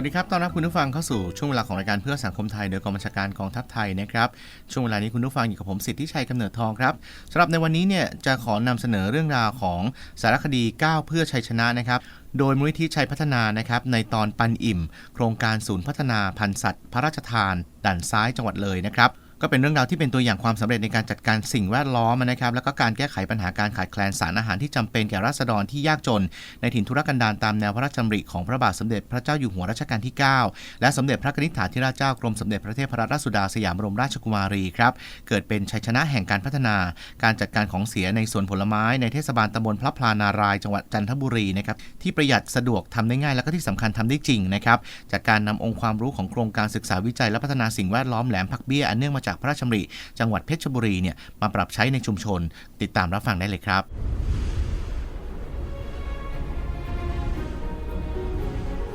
วัสดีครับ ต้อนรับคุณผู้ฟังเข้าสู่ช่วงเวลาของรายการเพื่อสังคมไทยโดยกองบัญชาการกองทัพไทยนะครับ ช่วงเวลานี้คุณผู้ฟังอยู่กับผมสิทธิชัยกำเนิดทองครับสำหรับในวันนี้เนี่ยจะขอนำเสนอเรื่องราวของสารคดีก้าวเพื่อชัยชนะนะครับโดยมูลนิธิชัยพัฒนานะครับในตอนปันอิ่ม โครงการศูนย์พัฒนาพันธุ์สัตว์ พระราชทานด่านซ้ายจังหวัดเลยนะครับ ก็เป็นเรื่องราวที่เป็นตัวอย่างความสำเร็จในการจัดการสิ่งแวดล้อมนะครับ แล้วก็การแก้ไขปัญหาการขาดแคลนสารอาหารที่จำเป็นแก่ราษฎรที่ยากจน ในถิ่นทุรกันดารตามแนวพระราชดำริของพระบาทสมเด็จพระเจ้าอยู่หัวรัชกาลที่ 9 และสมเด็จพระนิธิถาธิราชเจ้ากรมสมเด็จพระเทพรัตนราชสุดาสยามบรมราชกุมารีครับเกิดเป็นชัยชนะแห่งการพัฒนา การจัดการของเสียในสวนผลไม้ในเทศบาลตำบลพระพลานารายจังหวัดจันทบุรีนะครับที่ประหยัดสะดวกทำได้ง่ายแล้วก็ที่สำคัญทำได้จริงนะครับจากการนำองค์ความรู้ของโครงการศึกษาวิจัยและพัฒนาสิ่งแวดล้อมแหลมผักเบี้ยอันเนื่องมาจากพระราชดำริจังหวัดเพชรบุรีเนี่ยมาปรับใช้ในชุมชน ติดตามรับฟังได้เลยครับ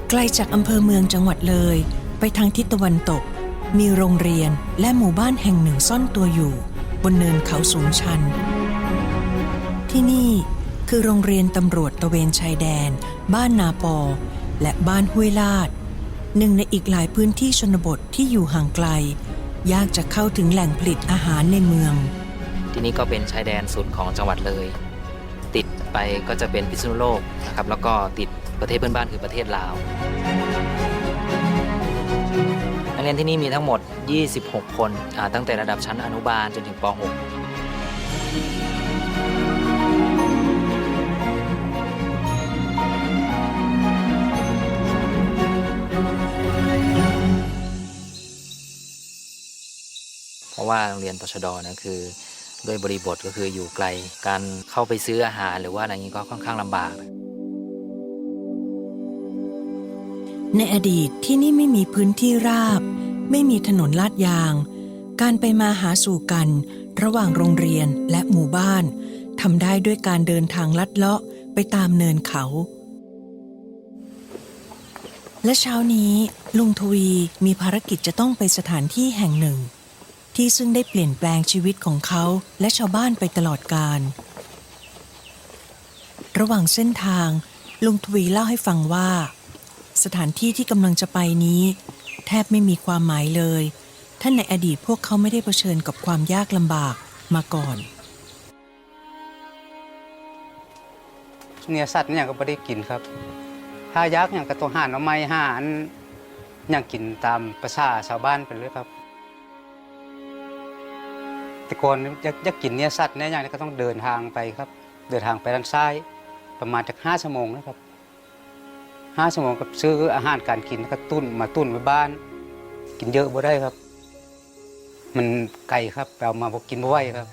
ไกลจากอำเภอเมืองจังหวัดเลย ไปทางทิศตะวันตก มีโรงเรียนและหมู่บ้านแห่งหนึ่งซ่อนตัวอยู่ บนเนินเขาสูงชัน ที่นี่คือโรงเรียนตำรวจตะเวนชายแดน บ้านนาปอ และบ้านห้วยลาด หนึ่งในอีกหลายพื้นที่ชนบทที่อยู่ห่างไกล ยากจะเข้าถึงแหล่งผลิตอาหารในเมือง ที่นี่ก็เป็นชายแดนสุดของจังหวัดเลย ติดไปก็จะเป็นพิษณุโลกนะครับแล้วก็ติดประเทศเพื่อนบ้านคือประเทศลาวนักเรียนที่นี่มีทั้งหมด 26 คนตั้งแต่ระดับชั้นอนุบาลจนถึงป .6 ราะว่าโรงเรียนตชดนะคือด้วยบริบทก็คืออยู่ไกลการเข้าไปซื้ออาหารหรือว่าอะไรงนี้ก็ค่อนข้างลำบาก ในอดีตที่นี่ไม่มีพื้นที่ราบ ไม่มีถนนลาดยาง การไปมาหาสู่กัน ระหว่างโรงเรียนและหมู่บ้านทำได้ด้วยการเดินทางลัดเลาะไปตามเนินเขา และเช้านี้ลุงทวีมีภารกิจจะต้องไปสถานที่แห่งหนึ่ง ที่ซึ่งได้เปลี่ยนแปลงชีวิตของเขาและชาวบ้านไปตลอดกาลระหว่างเส้นทาง ลุงทวีเล่าให้ฟังว่า สถานที่ที่กำลังจะไปนี้ แทบไม่มีความหมายเลยท่านในอดีตพวกเขาไม่ได้เผชิญกับความยากลำบากมาก่อนเนี่ยสัตว์เนี่ยก็ไม่ได้กินครับ ถ้ายักษ์เนี่ยก็ต้องหาหน่อไม้หาอันอย่างกินตามประชาชาวบ้านไปเลยครับ แต่ก่อนอยากอยากกินเนี่ยสัตว์เนี่ยอย่างนี้ก็ต้องเดินทางไปครับ เดินทางไปด้านซ้ายประมาณจากห้าชั่วโมงนะครับห้าชั่วโมงกับซื้ออาหารการกินก็ตุ้นมาตุ้นไว้บ้าน กินเยอะบ่ได้ครับ มันไกลครับไปเอามาบอกกินบ่ไหวครับ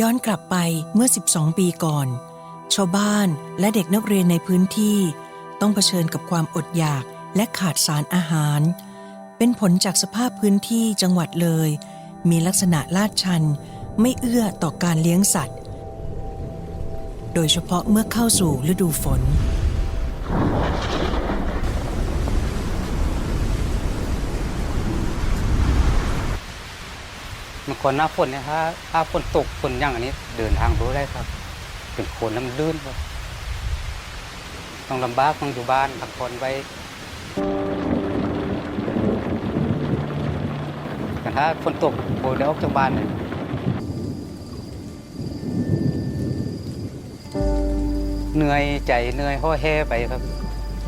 ย้อนกลับไปเมื่อ 12 ปีก่อน ชาวบ้านและเด็กนักเรียนในพื้นที่ ต้องเผชิญกับความอดอยากและขาดสารอาหาร เป็นผลจากสภาพพื้นที่จังหวัดเลย มีลักษณะลาดชัน ไม่เอื้อต่อการเลี้ยงสัตว์ โดยเฉพาะเมื่อเข้าสู่ฤดูฝน มันก่อนหน้าฝนเนี่ยถ้าถ้าฝนตกฝนอย่างอันนี้ เดินทางรู้ได้ครับ เป็นโคลนน้ำลื่นครับต้องลำบากต้องอยู่บ้านพักผ่อนไว้ ถ้าฝนตกโผล่ได้ออกจากบ้านเลยเหนื่อยใจเหนื่อยห่อแห่ไปครับ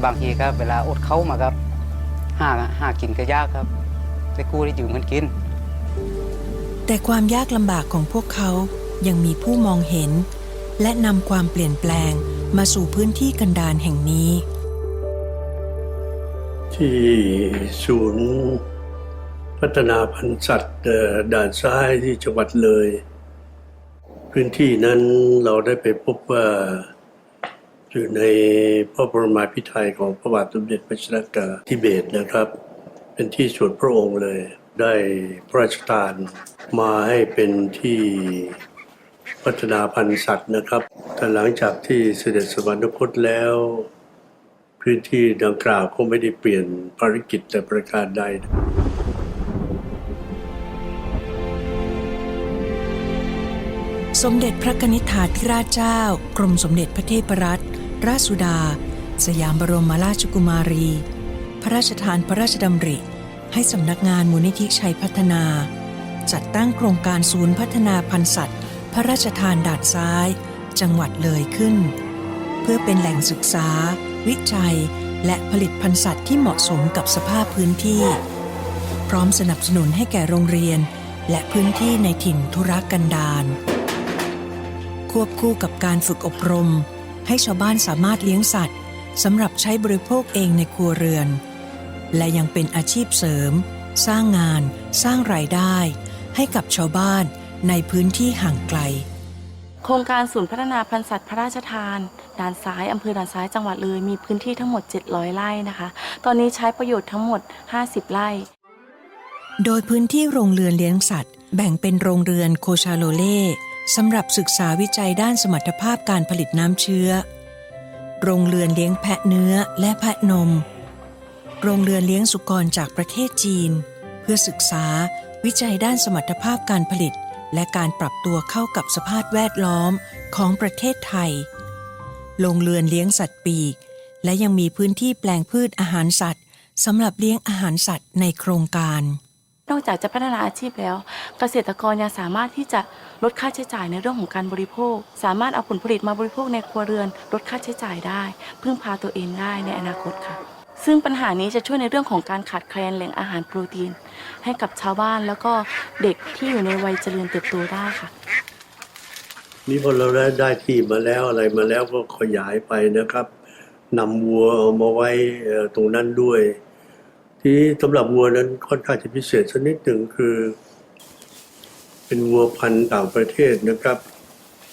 บางทีครับเวลาอดเข้ามาครับหาหากินก็ยากครับไปกู้ได้ยืมเงินกิน แต่ความยากลำบากของพวกเขายังมีผู้มองเห็น และนำความเปลี่ยนแปลงมาสู่พื้นที่กันดารแห่งนี้ ที่ศูนย์ พัฒนาพันธุ์สัตว์ด่านซ้ายที่จังหวัดเลย พื้นที่นั้นเราได้ไปพบว่าอยู่ในพระบรมาพิไธยของพระบาทสมเด็จพระชนกาธิเบศนะครับ เป็นที่ส่วนพระองค์เลยได้พระราชทานมาให้เป็นที่พัฒนาพันธุ์สัตว์นะครับแต่หลังจากที่เสด็จสวรรคตแล้ว พื้นพื้นที่ดังกล่าวก็ไม่ได้เปลี่ยนภารกิจแต่ประการใด สมเด็จพระนิษฐาธิราชเจ้า กรมสมเด็จพระเทพรัตนราชสุดา สยามบรมราชกุมารี พระราชทานพระราชดำริ ให้สำนักงานมูลนิธิชัยพัฒนา จัดตั้งโครงการศูนย์พัฒนาพันธุ์สัตว์ พระราชทานดาดซ้าย จังหวัดเลยขึ้น เพื่อเป็นแหล่งศึกษา วิจัย และผลิตพันธุ์สัตว์ที่เหมาะสมกับสภาพพื้นที่ พร้อมสนับสนุนให้แก่โรงเรียน และพื้นที่ในถิ่นธุรกันดาร ควบคู่กับการฝึกอบรม ให้ชาวบ้านสามารถเลี้ยงสัตว์สำหรับใช้บริโภคเองในครัวเรือน และยังเป็นอาชีพเสริม สร้างงาน สร้างรายได้ ให้กับชาวบ้านในพื้นที่ห่างไกล โครงการศูนย์พัฒนาพันธุ์สัตว์พระราชทานด่านซ้ายอำเภอด่านซ้ายจังหวัดเลยมีพื้นที่ทั้งหมด 700 ไร่นะคะ ตอนนี้ใช้ประโยชน์ทั้งหมด 50 ไร่ โดยพื้นที่โรงเรือนเลี้ยงสัตว์ แบ่งเป็นโรงเรือนโคชาโลเล่ สำหรับศึกษาวิจัยด้านสมรรถภาพการผลิตน้ำเชื้อ โรงเรือนเลี้ยงแพะเนื้อและแพะนม โรงเรือนเลี้ยงสุกรจากประเทศจีน เพื่อศึกษาวิจัยด้านสมรรถภาพการผลิต และการปรับตัวเข้ากับสภาพแวดล้อมของประเทศไทย โรงเรือนเลี้ยงสัตว์ปีก และยังมีพื้นที่แปลงพืชอาหารสัตว์สำหรับเลี้ยงอาหารสัตว์ในโครงการ นอกจากจะพัฒนาอาชีพแล้ว เกษตรกรยังสามารถที่จะลดค่าใช้จ่ายในเรื่องของการบริโภค สามารถเอาผลผลิตมาบริโภคในครัวเรือน ลดค่าใช้จ่ายได้ พึ่งพาตัวเองได้ในอนาคตค่ะ ซึ่งปัญหานี้จะช่วยในเรื่องของการขาดแคลนแหล่งอาหารโปรตีน ให้กับชาวบ้านแล้วก็เด็กที่อยู่ในวัยเจริญเติบโตได้ค่ะนี่พอเราได้ได้ที่มาแล้วอะไรมาแล้วก็ขยายไปนะครับนำวัวมาไว้ตรงนั้นด้วย ที่สำหรับวัวนั้นค่อนข้างจะพิเศษสักนิดหนึ่งคือ เป็นวัวพันธุ์ต่างประเทศนะครับ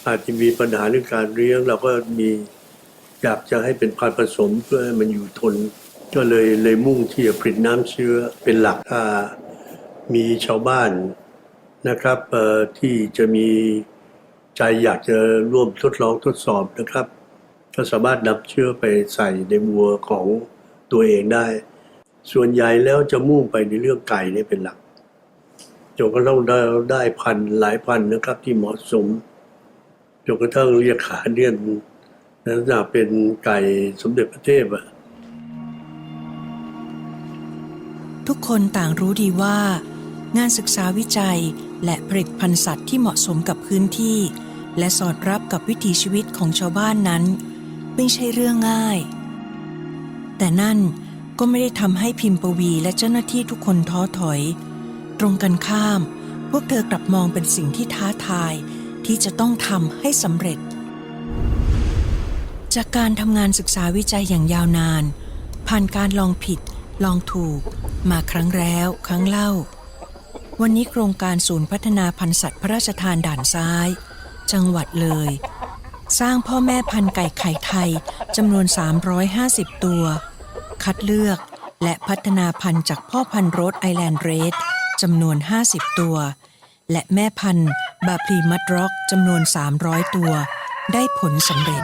อาจจะมีปัญหาเรื่องการเลี้ยง เราก็มีอยากจะให้เป็นพันธุ์ผสมเพื่อให้มันอยู่ทน ก็เลยเลยมุ่งที่จะผลิตน้ำเชื้อเป็นหลักถ้ามีชาวบ้านนะครับที่จะมีใจอยากจะร่วมทดลองทดสอบนะครับ ก็สามารถนำเชื้อไปใส่ในวัวของตัวเองได้ ส่วนใหญ่แล้วจะมุ่งไปในเรื่องไก่เนี่ยเป็นหลักจนกระทั่งได้ได้พันหลายพันนะครับ ที่เหมาะสมจนกระทั่งเรียกขาเนียนนั้นจะเป็นไก่สมเด็จพระเทพอะทุกคนต่างรู้ดีว่า งานศึกษาวิจัยและผลิตพันธุ์สัตว์ที่เหมาะสมกับพื้นที่ และสอดรับกับวิถีชีวิตของชาวบ้านนั้น ไม่ใช่เรื่องง่าย แต่นั่น ก็ไม่ได้ทำให้พิมพ์ปวีและเจ้าหน้าที่ทุกคนท้อถอย ตรงกันข้าม พวกเธอกลับมองเป็นสิ่งที่ท้าทาย ที่จะต้องทำให้สำเร็จ จากการทำงานศึกษาวิจัยอย่างยาวนาน ผ่านการลองผิด ลองถูก มาครั้งแล้ว ครั้งเล่า วันนี้โครงการศูนย์พัฒนาพันธุ์สัตว์พระราชทานด่านซ้าย จังหวัดเลย สร้างพ่อแม่พันธุ์ไก่ไข่ไทยจำนวน 350 ตัว คัดเลือกและพัฒนาพันธุ์จากพ่อพันธุ์โรสไอแลนด์เรดจำนวน 50 ตัว และแม่พันธุ์บาพลีมัดร็อกจำนวน 300 ตัว ได้ผลสำเร็จ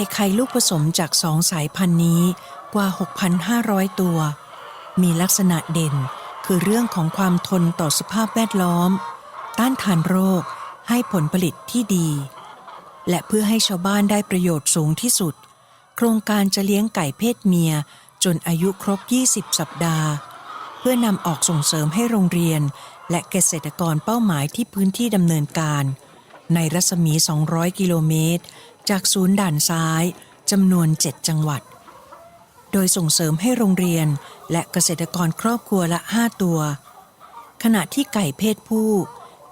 ก่ไข่ลูกผสมจากสองสายพันธุ์นี้กว่า 6,500 ตัว มีลักษณะเด่นคือเรื่องของความทนต่อสภาพแวดล้อม ต้านทานโรคให้ผลผลิตที่ดี และเพื่อให้ชาวบ้านได้ประโยชน์สูงที่สุด โครงการจะเลี้ยงไก่เพศเมียจนอายุครบ 20 สัปดาห์ เพื่อนำออกส่งเสริมให้โรงเรียน และเกษตรกรเป้าหมายที่พื้นที่ดำเนินการ ในรัศมี 200 กิโลเมตร จากศูนย์ด่านซ้ายจำนวน 7 จังหวัด โดยส่งเสริมให้โรงเรียนและเกษตรกรครอบครัวละ 5 ตัว ขณะที่ไก่เพศผู้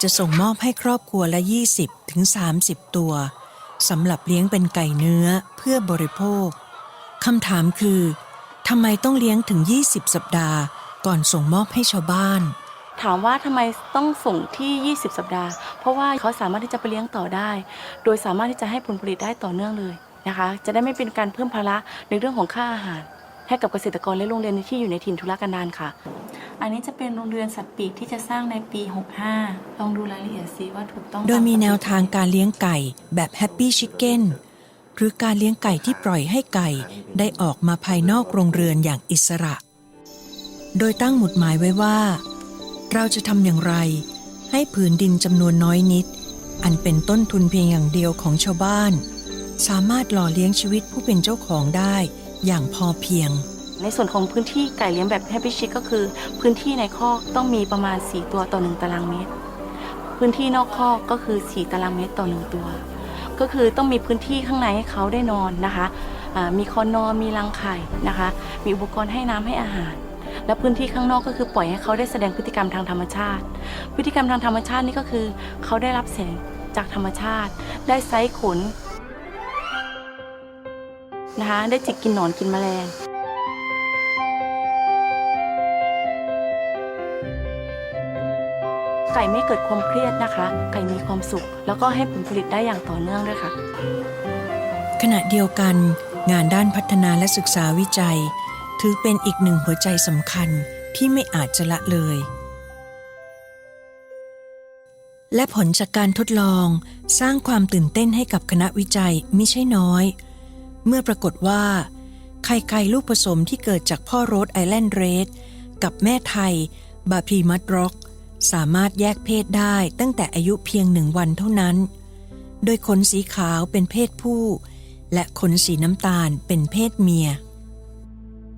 จะส่งมอบให้ครอบครัวละ 20 ถึง 30 ตัวสำหรับเลี้ยงเป็นไก่เนื้อเพื่อบริโภคคำถามคือทำไมต้องเลี้ยงถึง 20 สัปดาห์ก่อนส่งมอบให้ชาวบ้าน ถามว่าทำไมต้องส่งที่ 20 สัปดาห์ เพราะว่าเขาสามารถที่จะไปเลี้ยงต่อได้ โดยสามารถที่จะให้ผลผลิตได้ต่อเนื่องเลยนะคะ จะได้ไม่เป็นการเพิ่มภาระในเรื่องของค่าอาหารให้กับเกษตรกรและโรงเรียนที่อยู่ในถิ่นทุรกันดารค่ะ อันนี้จะเป็นโรงเรือนสัตว์ปีกที่จะสร้างในปี 65 ลองดูรายละเอียดซิว่าถูกต้อง โดยมีแนวทางการเลี้ยงไก่แบบแฮปปี้ชิคเก้นหรือการเลี้ยงไก่ที่ปล่อยให้ไก่ได้ออกมาภายนอกโรงเรือนอย่างอิสระ โดยตั้งหมุดหมายไว้ว่า เราจะทำอย่างไร ให้ผืนดินจำนวนน้อยนิด อันเป็นต้นทุนเพียงอย่างเดียวของชาวบ้าน สามารถหล่อเลี้ยงชีวิตผู้เป็นเจ้าของได้อย่างพอเพียง ในส่วนของพื้นที่ไก่เลี้ยงแบบแฮปปี้ชิคก็คือ พื้นที่ในคอกต้องมีประมาณ 4 ตัวต่อ 1 ตารางเมตร พื้นที่นอกคอกก็คือ 4 ตารางเมตรต่อ 1 ตัว ก็คือต้องมีพื้นที่ข้างในให้เขาได้นอนนะคะ มีคอนนอนมีรังไข่นะคะ มีอุปกรณ์ให้น้ำให้อาหาร และพื้นที่ข้างนอกก็คือปล่อยให้เขาได้แสดงพฤติกรรมทางธรรมชาติ พฤติกรรมทางธรรมชาตินี่ก็คือ เขาได้รับแสงจากธรรมชาติ ได้ไซส์ขนนะคะได้จิกกินหนอนกินแมลงไก่ไม่เกิดความเครียดนะคะ ไก่มีความสุข แล้วก็ให้ผลผลิตได้อย่างต่อเนื่องด้วยค่ะ ขณะเดียวกัน งานด้านพัฒนาและศึกษาวิจัย ถือเป็นอีกหนึ่งหัวใจสำคัญที่ไม่อาจจะละเลย และผลจากการทดลองสร้างความตื่นเต้นให้กับคณะวิจัยมิใช่น้อย เมื่อปรากฏว่า ไข่ไก่ลูกผสมที่เกิดจากพ่อโรสไอแลนด์เรดกับแม่ไทย บาพีมัดร็อก สามารถแยกเพศได้ตั้งแต่อายุเพียงหนึ่งวันเท่านั้น โดยขนสีขาวเป็นเพศผู้ และขนสีน้ำตาลเป็นเพศเมีย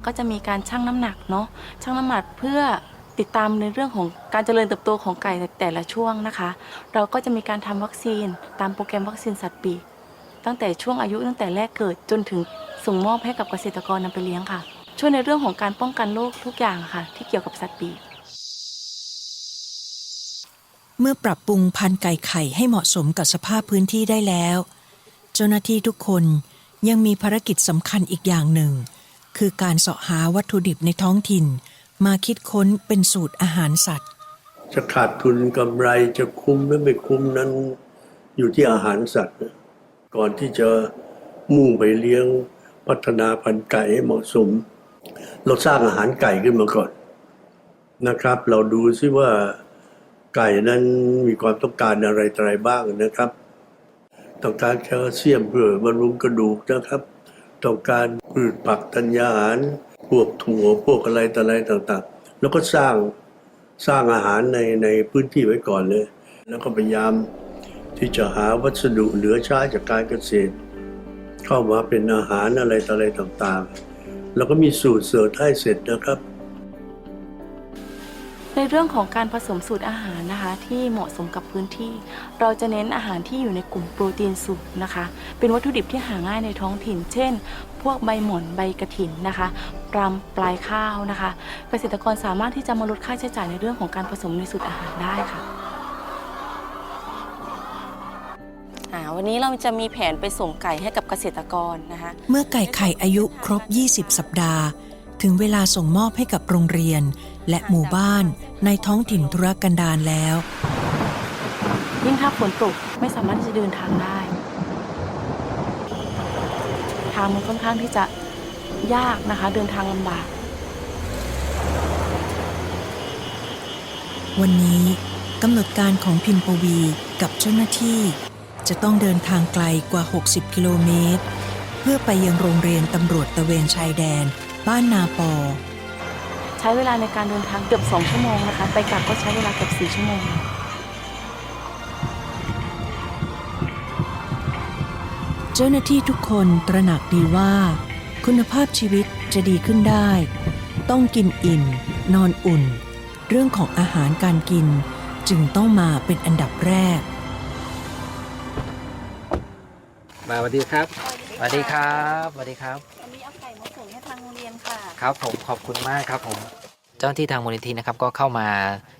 ก็จะมีการชั่งน้ำหนักเนาะชั่งน้ำหนักเพื่อติดตามในเรื่องของการเจริญเติบโตของไก่แต่ละช่วงนะคะ เราก็จะมีการทำวัคซีน ตามโปรแกรมวัคซีนสัตว์ปีกตั้งแต่ช่วงอายุตั้งแต่แรกเกิดจนถึงส่งมอบให้กับเกษตรกรนำไปเลี้ยงค่ะ ช่วยในเรื่องของการป้องกันโรคทุกอย่างค่ะ ที่เกี่ยวกับสัตว์ปีกเมื่อปรับปรุงพันธุ์ไก่ไข่ให้เหมาะสมกับสภาพพื้นที่ได้แล้ว เจ้าหน้าที่ทุกคนยังมีภารกิจสำคัญอีกอย่างหนึ่ง คือการเสาะหาวัตถุดิบในท้องถิ่น มาคิดค้นเป็นสูตรอาหารสัตว์ จะขาดทุนกำไรจะคุ้มหรือไม่คุ้มนั้นอยู่ที่อาหารสัตว์ ก่อนที่จะมุ่งไปเลี้ยงพัฒนาพันธุ์ไก่ให้เหมาะสม เราสร้างอาหารไก่ขึ้นมาก่อนนะครับ เราดูซิว่าไก่นั้นมีความต้องการอะไรอะไรบ้างนะครับ ต้องการแคลเซียมเพื่อบำรุงกระดูกนะครับ ต้องการพืชผักธัญญาหาร พวกถั่วพวกอะไรต่ออะไรต่างๆ แล้วก็สร้างสร้างอาหารในในพื้นที่ไว้ก่อนเลย แล้วก็พยายามที่จะหาวัสดุเหลือใช้จากการเกษตร เข้ามาเป็นอาหารอะไรต่ออะไรต่างๆ แล้วก็มีสูตรเสิร์ฟให้เสร็จนะครับ ในเรื่องของการผสมสูตรอาหารนะคะที่เหมาะสมกับพื้นที่ เราจะเน้นอาหารที่อยู่ในกลุ่มโปรตีนสูงนะคะ เป็นวัตถุดิบที่หาง่ายในท้องถิ่น เช่น พวกใบหม่อนใบกระถินนะคะรำปลายข้าวนะคะ เกษตรกรสามารถที่จะมาลดค่าใช้จ่ายในเรื่องของการผสมในสูตรอาหารได้ค่ะอ่าวันนี้เราจะมีแผนไปส่งไก่ให้กับเกษตรกรนะคะเมื่อไก่ไข่อายุครบ 20 สัปดาห์ ถึงเวลาส่งมอบให้กับโรงเรียน และหมู่บ้านในท้องถิ่นธุรกันดารแล้ว ยิ่งถ้าฝนตกไม่สามารถที่จะเดินทางได้ ทางมันค่อนข้างที่จะยากนะคะ เดินทางลำบาก วันนี้กำหนดการของพิมพวีกับเจ้าหน้าที่จะต้องเดินทางไกลกว่า 60 กิโลเมตร เพื่อไปยังโรงเรียนตำรวจตระเวนชายแดน บ้านนาปอ ใช้เวลาในการเดินทางเกือบ 2 ชั่วโมงนะคะ ไปกลับก็ใช้เวลาเกือบ 4 ชั่วโมง เจ้าหน้าที่ทุกคนตระหนักดีว่า คุณภาพชีวิตจะดีขึ้นได้ ต้องกินอิ่ม นอนอุ่น เรื่องของอาหารการกินจึงต้องมาเป็นอันดับแรก มาสวัสดีครับ สวัสดีครับ สวัสดีครับ ค่ะครับผมขอบคุณมากครับผม เจ้าหน้าที่ทางมูลนิธินะครับก็เข้ามา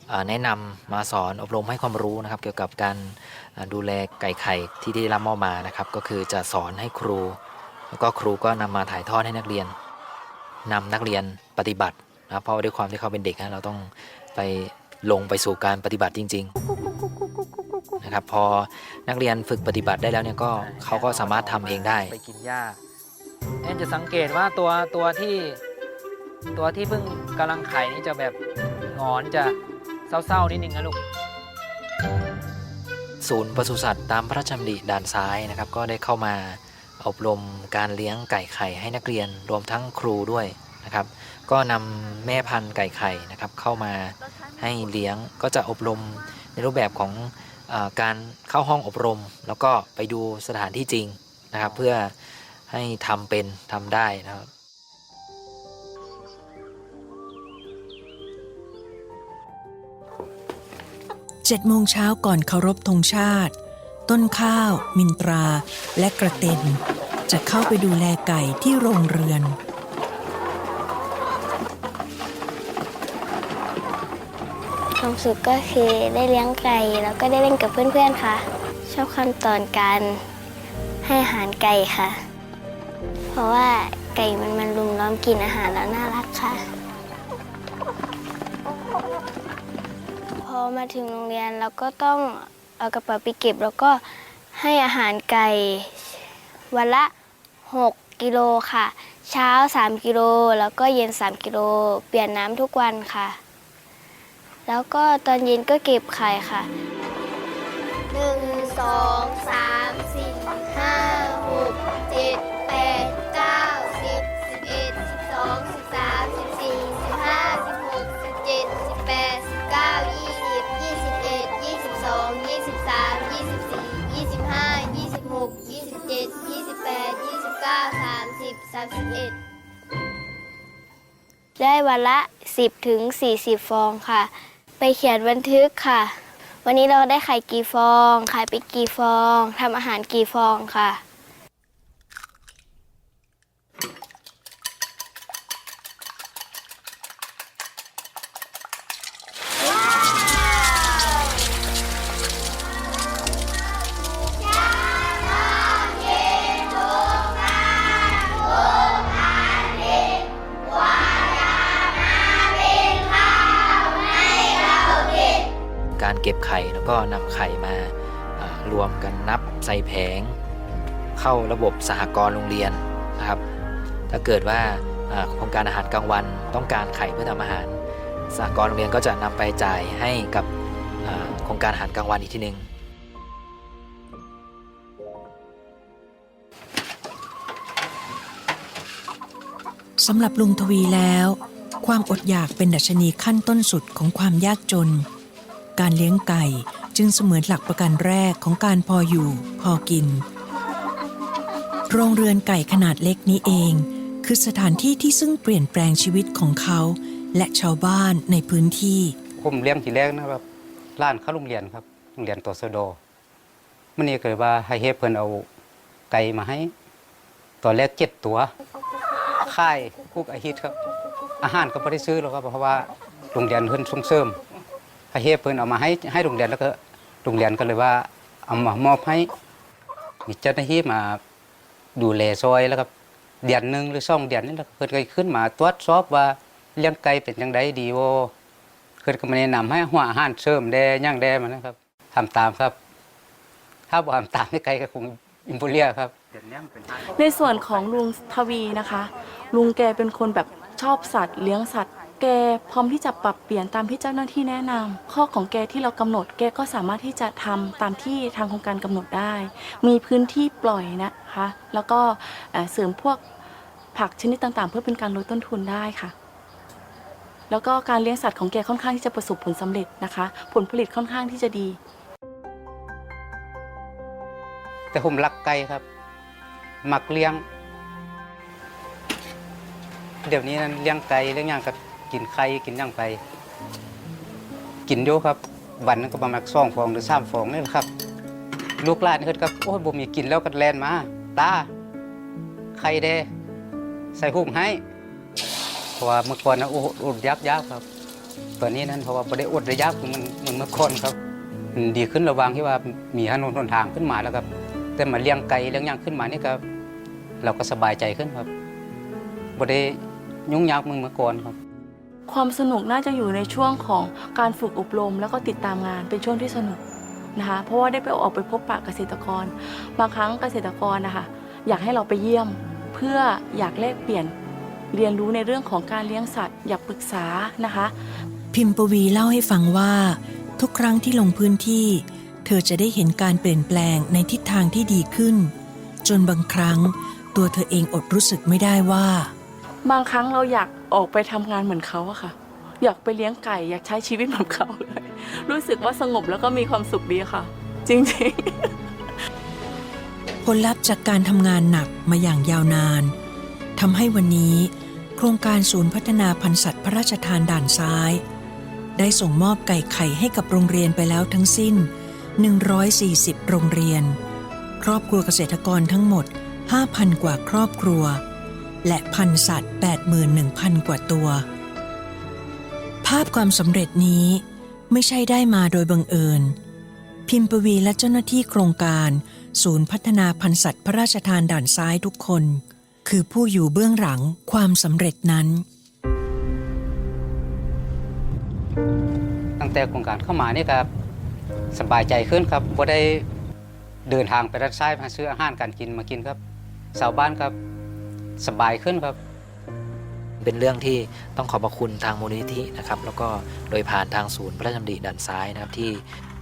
เอ่อแนะนำมาสอนอบรมให้ความรู้นะครับ เกี่ยวกับการเอ่อดูแลไก่ไข่ที่ได้รับมอบมานะครับ ก็คือจะสอนให้ครู แล้วก็ครูก็นำมาถ่ายทอดให้นักเรียนนำนักเรียนปฏิบัตินะครับเพราะว่าด้วยความที่เขาเป็นเด็กนะเราต้องไปลงไปสู่การปฏิบัติจริง ๆนะครับ พอนักเรียนฝึกปฏิบัติได้แล้วเนี่ยก็เขาก็สามารถทำเองได้ไปกินหญ้าแอนจะสังเกตว่าตัวตัวที่ ตัวที่เพิ่งกำลังไข่นี่จะแบบงอนจะเศร้าๆนิดนึงนะลูกศูนย์ปศุสัตว์ตามพระราชดำริด่านซ้ายนะครับ ก็ได้เข้ามาอบรมการเลี้ยงไก่ไข่ให้นักเรียนรวมทั้งครูด้วยนะครับ ก็นำแม่พันธุ์ไก่ไข่นะครับเข้ามาให้เลี้ยงก็จะอบรมในรูปแบบของอการเข้าห้องอบรม แล้วก็ไปดูสถานที่จริงนะครับ เพื่อให้ทำเป็นทำได้นะครับ เจ็ดโมงเช้าก่อนเคารพธงชาติ ต้นข้าว มินตรา และกระเต็นจะเข้าไปดูแลไก่ที่โรงเรือน ความสุขก็คือได้เลี้ยงไก่แล้วก็ได้เล่นกับเพื่อนๆค่ะ ชอบขั้นตอนการให้อาหารไก่ค่ะ เพราะว่าไก่มันมันลุมล้อมกินอาหารแล้วน่ารักค่ะ พอมาถึงโรงเรียนเราก็ต้องเอากระเป๋าไปเก็บ แล้วก็ให้อาหารไก่วันละ 6 กิโลค่ะ เช้า 3 กิโลแล้วก็เย็น 3 กิโลเปลี่ยนน้ำทุกวันค่ะ แล้วก็ตอนเย็นก็เก็บไข่ค่ะ 1 2 3 4 5 ได้วันละ 10ถึง40 ฟองค่ะ ไปเขียนบันทึกค่ะ วันนี้เราได้ไข่กี่ฟอง ไข่ไปกี่ฟองทำอาหารกี่ฟองค่ะ ก็นำไข่มารวมกันนับใส่แผง เข้าระบบสหกรณ์โรงเรียนนะครับ ถ้าเกิดว่าโครงการอาหารกลางวันต้องการไข่เพื่อทำอาหารสหกรณ์โรงเรียนก็จะนำไปจ่ายให้กับโครงการอาหารกลางวันอีกทีหนึ่งสำหรับลุงทวีแล้ว ความอดอยากเป็นดัชนีขั้นต้นสุดของความยากจน การเลี้ยงไก่ จึงเสมือนหลักประกันแรกของการพออยู่ พอกิน โรงเรือนไก่ขนาดเล็กนี้เอง คือสถานที่ที่ซึ่งเปลี่ยนแปลงชีวิตของเขา และชาวบ้านในพื้นที่ผมเลี้ยงทีแรกนะครับร้านเข้าโรงเรียนครับโรงเรียนตัวสโดมันนี่เกิดว่าให้เฮเพิ่นเอาไก่มาให้ ตอนแรกเจ็ดตัว ค่ายคุกอาฮิตครับ อาหารก็ไม่ได้ซื้อหรอกครับ เพราะว่าโรงเรียนเพิ่นส่งเสริม ให้เฮเพิ่นเอามาให้ให้โรงเรียนแล้วก็โรงเรียนก็เลยว่าเอามามอบให้มีเจ้าหน้าที่มาดูแลซอยแล้วครับเดือนหนึ่งหรือสองเดือนนี่แหละเพิ่นก็ขึ้นมาตรวจสอบว่าเลี้ยงไก่เป็นจังไดดีบ่เพิ่นก็มาแนะนำให้หัวอาหารเสริมแดย่างแดมันนะครับทำตามครับ ถ้าบ่ทำตามไม่ไกลก็คงอิมโพเรียครับในส่วนของลุงทวีนะคะ ลุงแกเป็นคนแบบชอบสัตว์ เลี้ยงสัตว์ แกพร้อมที่จะปรับเปลี่ยนตามที่เจ้าหน้าที่แนะนำข้อของแกที่เรากำหนด แกก็สามารถที่จะทำตามที่ทางโครงการกำหนดได้ มีพื้นที่ปล่อยนะคะ แล้วก็เอ่อเสริมพวกผักชนิดต่างๆ เพื่อเป็นการลดต้นทุนได้ค่ะ แล้วก็การเลี้ยงสัตว์ของแกค่อนข้างที่จะประสบผลสำเร็จนะคะ ผลผลิตค่อนข้างที่จะดี แต่ผมรักไก่ครับ มักเลี้ยง เดี๋ยวนี้นั้นเลี้ยงไก่เลี้ยงอย่างก็ กินไข่กินย่างไป กินอยู่ครับวันนึงก็ประมาณสองฟองหรือสามฟองนี่แหละครับ ลูกหลานเฮ็ดครับโอ้ยบ่มีกินแล้วก็แลนมา ตาไข่เด้ใส่หุ้มให้เพราะว่าเมื่อก่อนนะโอ้อดยับยับครับตอนนี้นั้นเพราะว่าบ่ได้อดได้ยับมือนมือนเมื่อก่อนครับดีขึ้นระวางที่ว่ามีถนนหนทางขึ้นมาแล้วครับ แต่มาเลี้ยงไก่เลี้ยงหยังขึ้นมานี่ก็เราก็สบายใจขึ้นครับบ่ได้ยุ่งยากมึงมาก่อนครับ ความสนุกน่าจะอยู่ในช่วงของการฝึกอบรม แล้วก็ติดตามงานเป็นช่วงที่สนุกนะคะ เพราะว่าได้ไปออกไปพบปะเกษตรกร บางครั้งเกษตรกรนะคะอยากให้เราไปเยี่ยมเพื่ออยากแลกเปลี่ยนเรียนรู้ในเรื่องของการเลี้ยงสัตว์ อยากปรึกษานะคะ พิมปวีเล่าให้ฟังว่า ทุกครั้งที่ลงพื้นที่ เธอจะได้เห็นการเปลี่ยนแปลงในทิศทางที่ดีขึ้น จนบางครั้ง ตัวเธอเองอดรู้สึกไม่ได้ว่า บางครั้งเราอยากออกไปทำงานเหมือนเขาอะค่ะ อยากไปเลี้ยงไก่ อยากใช้ชีวิตเหมือนเขาเลย รู้สึกว่าสงบแล้วก็มีความสุขดีค่ะ จริงๆ ผลลัพธ์จากการทำงานหนักมาอย่างยาวนานทำให้วันนี้ โครงการศูนย์พัฒนาพันธุ์สัตว์พระราชทานด่านซ้าย ได้ส่งมอบไก่ไข่ให้กับโรงเรียนไปแล้วทั้งสิ้น 140 โรงเรียน ครอบครัวเกษตรกรทั้งหมด 5,000 กว่าครอบครัว และพันสัตว์ 81,000 กว่าตัว ภาพความสำเร็จนี้ไม่ใช่ได้มาโดยบังเอิญ พิมปวีและเจ้าหน้าที่โครงการ ศูนย์พัฒนาพันสัตว์พระราชทานด่านซ้ายทุกคน คือผู้อยู่เบื้องหลังความสำเร็จนั้น ตั้งแต่โครงการเข้ามานี่ครับสบายใจขึ้นครับว่าได้เดินทางไปรัดซ้ายมาซื้ออาหารการกินมากินครับชาวบ้านครับ สบายขึ้นครับ เป็นเรื่องที่ต้องขอบพระคุณทางมูลนิธินะครับ แล้วก็โดยผ่านทางศูนย์พระราชดำริด่านซ้ายนะครับที่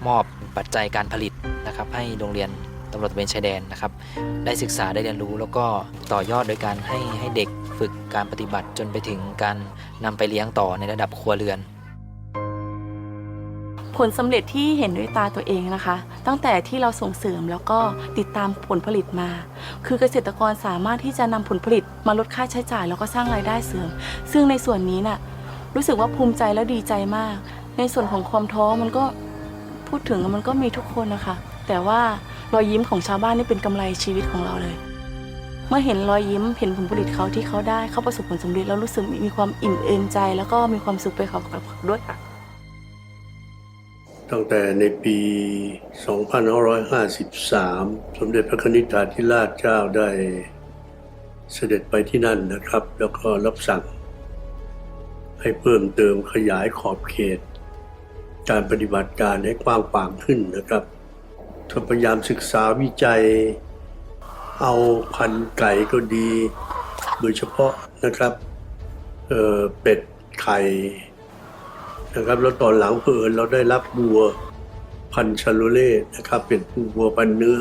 มอบปัจจัยการผลิตนะครับ ให้โรงเรียนตำรวจตะเวนชายแดนนะครับ ได้ศึกษาได้เรียนรู้ แล้วก็ต่อยอดโดยการให้ให้เด็กฝึกการปฏิบัติจนไปถึงการนำไปเลี้ยงต่อในระดับครัวเรือน ผลสำเร็จที่เห็นด้วยตาตัวเองนะคะ ตั้งแต่ที่เราส่งเสริมแล้วก็ติดตามผลผลิตมา คือเกษตรกรสามารถที่จะนำผลผลิตมาลดค่าใช้จ่าย แล้วก็สร้างรายได้เสริม ซึ่งในส่วนนี้น่ะรู้สึกว่าภูมิใจและดีใจมาก ในส่วนของความท้อมันก็พูดถึงมันก็มีทุกคนนะคะ แต่ว่ารอยยิ้มของชาวบ้านนี่เป็นกำไรชีวิตของเราเลย เมื่อเห็นรอยยิ้มเห็นผลผลิตเขาที่เขาได้เขาประสบผลสำเร็จแล้วรู้สึกมีความอิ่มเอิบใจ แล้วก็มีความสุขไปกับกับด้วยค่ะ ตั้งแต่ในปี 2553 สมเด็จพระนิธิธิราชเจ้าได้เสด็จไปที่นั่นนะครับ แล้วก็รับสั่ง ให้เพิ่มเติมขยายขอบเขต การปฏิบัติการให้กว้างขวางขึ้นนะครับถ้าพยายามศึกษาวิจัย เอาพันธุ์ไก่ก็ดี โดยเฉพาะนะครับเเป็ดไข่ นะครับแล้วตอนหลังเพื่อนเราได้รับวัวพันชาโลเล่นะครับเป็นวัวพันเนื้อ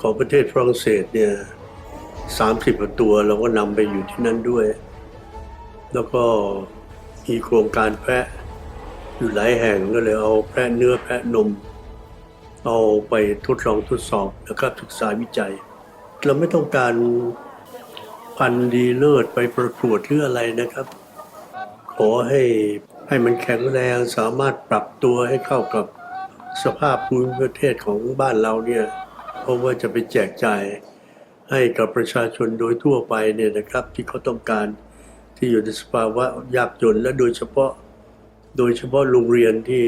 ของประเทศฝรั่งเศสเนี่ยสามสิบตัวเราก็นำไปอยู่ที่นั่นด้วย แล้วก็มีโครงการแพะอยู่หลายแห่งก็เลยเอาแพะเนื้อแพะนม เอาไปทดลองทดสอบนะครับศึกษาวิจัย เราไม่ต้องการพันดีเลิศไปประกวดหรืออะไรนะครับ ขอให้ ให้มันแข็งแรงสามารถปรับตัวให้เข้ากับสภาพภูมิประเทศของบ้านเราเนี่ยเพราะว่าจะไปแจกจ่ายให้กับประชาชนโดยทั่วไปเนี่ยนะครับ ที่เขาต้องการที่อยู่ในสภาวะยากจนและโดยเฉพาะโดยเฉพาะโรงเรียนที่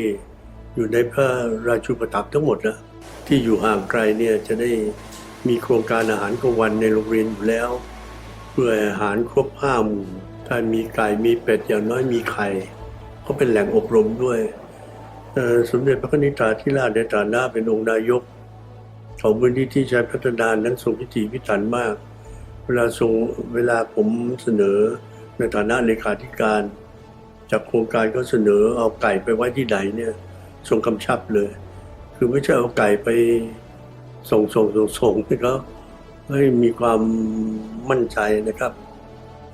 อยู่ในพระราชูปถัมภ์ทั้งหมดนะที่อยู่ห่างไกลเนี่ยจะได้มีโครงการอาหารกลางวันในโรงเรียนอยู่แล้ว เพื่ออาหารครบห้าหมู่ถ้ามีไก่มีเป็ดอย่างน้อยมีไข่ เขาเป็นแหล่งอบรมด้วยสมเด็จพระนิธิธิราชในฐานะเป็นองค์นายกของพื้นที่ที่ใช้พัฒนานั้นทรงพิถีพิถันมาก เวลาทรงเวลาผมเสนอในฐานะเลขาธิการ จากโครงการก็เสนอเอาไก่ไปไว้ที่ไหนเนี่ยทรงกำชับเลย คือไม่ใช่เอาไก่ไปส่งส่งส่งส่งให้เขาให้มีความมั่นใจนะครับ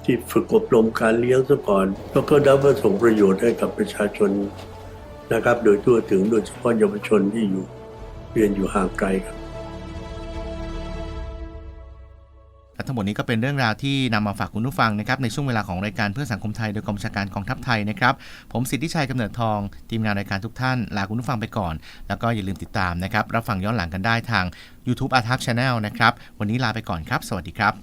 ที่ฝึกอบรมการเลี้ยงซะก่อน แล้วก็ได้มาส่งประโยชน์ให้กับประชาชนนะครับ โดยทั่วถึงโดยเฉพาะเยาวชนที่อยู่เรียนอยู่ห่างไกลครับและทั้งหมดนี้ก็เป็นเรื่องราวที่นำมาฝากคุณผู้ฟังนะครับในช่วงเวลาของรายการเพื่อสังคมไทยโดยกองชาการกองทัพไทยนะครับผมสิทธิชัยกำเนิดทองทีมงานรายการทุกท่านลาคุณผู้ฟังไปก่อน แล้วก็อย่าลืมติดตามนะครับรับฟังย้อนหลังกันได้ทาง YouTube a r t a c Channel นะครับวันนี้ลาไปก่อนครับ สวัสดีครับ